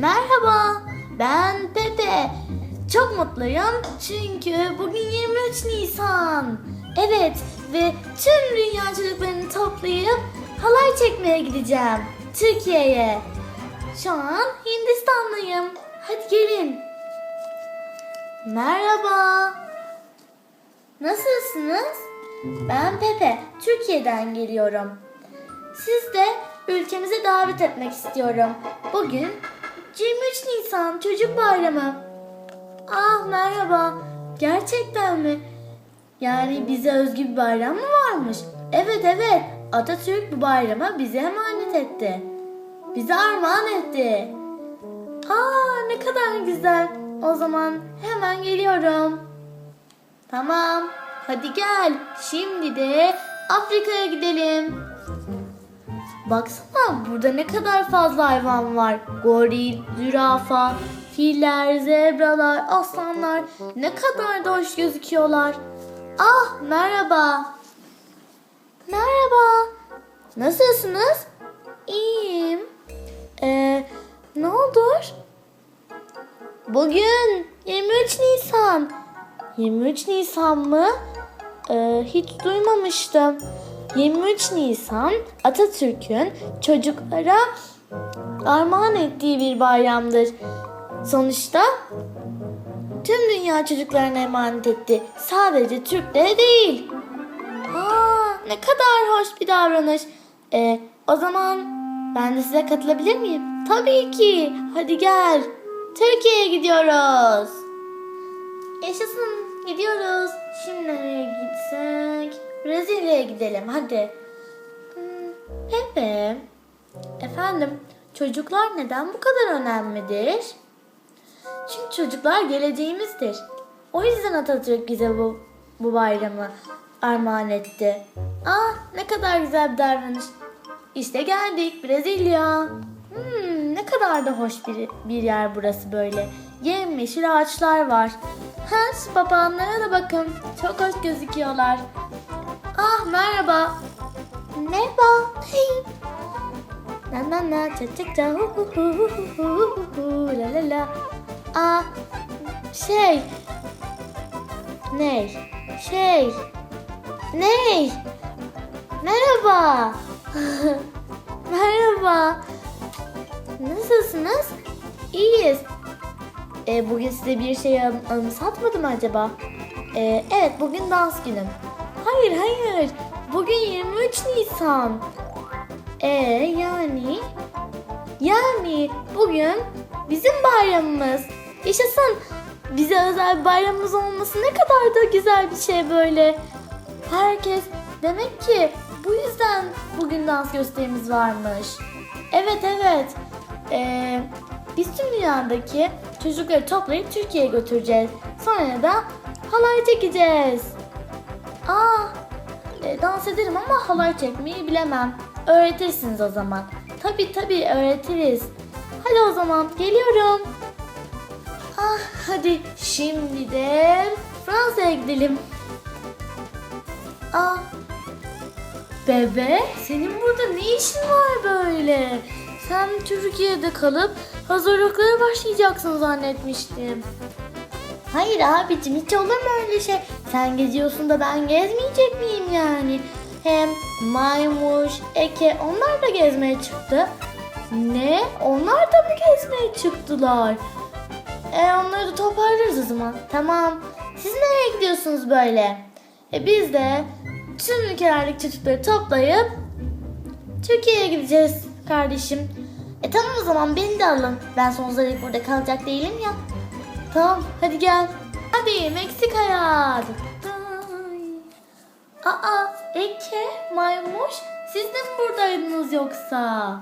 Merhaba, ben Pepe. Çok mutluyum çünkü bugün 23 Nisan. Evet ve tüm dünya çocuklarını toplayıp halay çekmeye gideceğim. Türkiye'ye. Şu an Hindistan'dayım. Hadi gelin. Merhaba. Nasılsınız? Ben Pepe. Türkiye'den geliyorum. Siz de ülkemize davet etmek istiyorum. Bugün 23 Nisan Çocuk Bayramı. Ah merhaba. Gerçekten mi? Yani bize özgü bir bayram mı varmış? Evet evet. Atatürk bu bayramı bize emanet etti. Bize armağan etti. Aa ne kadar güzel. O zaman hemen geliyorum. Tamam. Hadi gel. Şimdi de Afrika'ya gidelim. Baksana burada ne kadar fazla hayvan var. Goril, zürafa, filler, zebralar, aslanlar ne kadar da hoş gözüküyorlar. Ah merhaba. Merhaba. Nasılsınız? İyiyim. Ee, ne olur? Bugün 23 Nisan. 23 Nisan mı? Ee, hiç duymamıştım. 23 Nisan Atatürk'ün çocuklara armağan ettiği bir bayramdır. Sonuçta tüm dünya çocuklarına emanet etti. Sadece Türklere değil. Aa, ne kadar hoş bir davranış. Ee, o zaman ben de size katılabilir miyim? Tabii ki. Hadi gel. Türkiye'ye gidiyoruz. Yaşasın. Gidiyoruz. Şimdi nereye gitsek? Brezilya'ya gidelim. Hadi. Hmm, Pepe. Efendim, çocuklar neden bu kadar önemlidir? Çünkü çocuklar geleceğimizdir. O yüzden Atatürk bize bu, bu bayramı armağan etti. Ah ne kadar güzel bir davranış. İşte geldik Brezilya. Hmm, ne kadar da hoş bir, bir yer burası böyle. Yemyeşil ağaçlar var. Ha şu papağanlara da bakın. Çok hoş gözüküyorlar. Ah merhaba. Merhaba. Na na na ça ça ça hu hu hu hu hu hu hu la la la. Aa şey. Ney? Şey. Ney? Merhaba. Merhaba. Nasılsınız? İyiyiz. E, bugün size bir şey an- anımsatmadım acaba? E, evet bugün dans günüm. Hayır hayır. Bugün 23 Nisan. E yani yani bugün bizim bayramımız. Yaşasın. Bize özel bir bayramımız olması ne kadar da güzel bir şey böyle. Herkes demek ki bu yüzden bugün dans gösterimiz varmış. Evet evet. Ee, biz tüm dünyadaki çocukları toplayıp Türkiye'ye götüreceğiz. Sonra da halay çekeceğiz. Aa, e, dans ederim ama halay çekmeyi bilemem. Öğretirsiniz o zaman. Tabii tabii öğretiriz. Hadi o zaman geliyorum. Ah hadi şimdi de Fransa'ya gidelim. Aa, bebe senin burada ne işin var böyle? Sen Türkiye'de kalıp hazırlıklara başlayacaksın zannetmiştim. Hayır abicim hiç olur mu öyle şey? Sen geziyorsun da ben gezmeyecek miyim yani? Hem Maymuş, Eke onlar da gezmeye çıktı. Ne? Onlar da mı gezmeye çıktılar? E onları da toparlarız o zaman. Tamam. Siz nereye gidiyorsunuz böyle? E biz de tüm ülkelerdeki çocukları toplayıp Türkiye'ye gideceğiz kardeşim. E tamam o zaman beni de alın. Ben sonsuza dek burada kalacak değilim ya. Tamam hadi gel. Hadi Meksika'ya. Ay. Aa Eke, Maymuş siz de mi buradaydınız yoksa?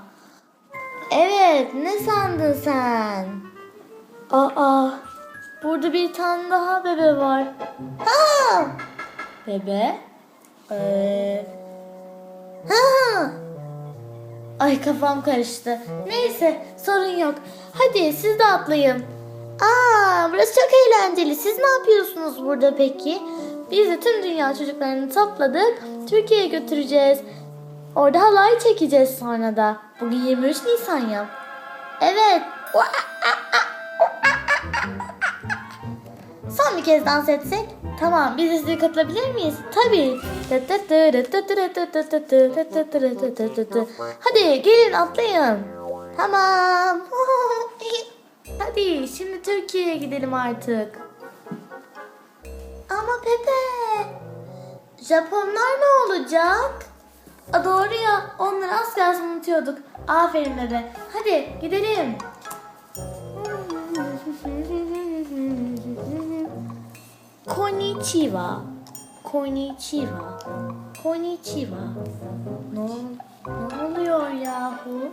Evet ne sandın sen? Aa burada bir tane daha bebe var. Ha! Bebe? Ee... Ha! Ay kafam karıştı. Neyse sorun yok. Hadi siz de atlayın. Aa burası çok eğlenceli. Siz ne yapıyorsunuz burada peki? Biz de tüm dünya çocuklarını topladık. Türkiye'ye götüreceğiz. Orada halay çekeceğiz sonra da. Bugün 23 Nisan ya. Evet Son bir kez dans etsek. Tamam biz de size katılabilir miyiz? Tabii. Hadi gelin atlayın. Tamam. Hadi şimdi Türkiye'ye gidelim artık. Ama Pepe. Japonlar ne olacak? A doğru ya. Onları az kalsın unutuyorduk. Aferin bebe. Hadi gidelim. Konnichiwa. Konnichiwa. Konnichiwa. Ne, ne oluyor yahu?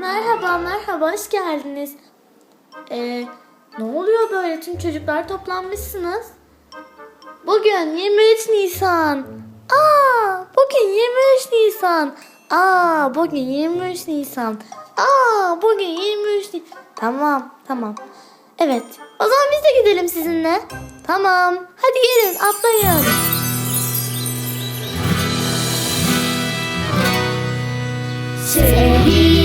Merhaba merhaba hoş geldiniz. Ee, ne oluyor böyle tüm çocuklar toplanmışsınız? Bugün 23 Nisan. Aa, bugün 23 Nisan. Aa, bugün 23 Nisan. Aa, bugün 23 Nisan. Tamam, tamam. Evet. O zaman biz de gidelim sizinle. Tamam. Hadi gelin atlayın. Sevgi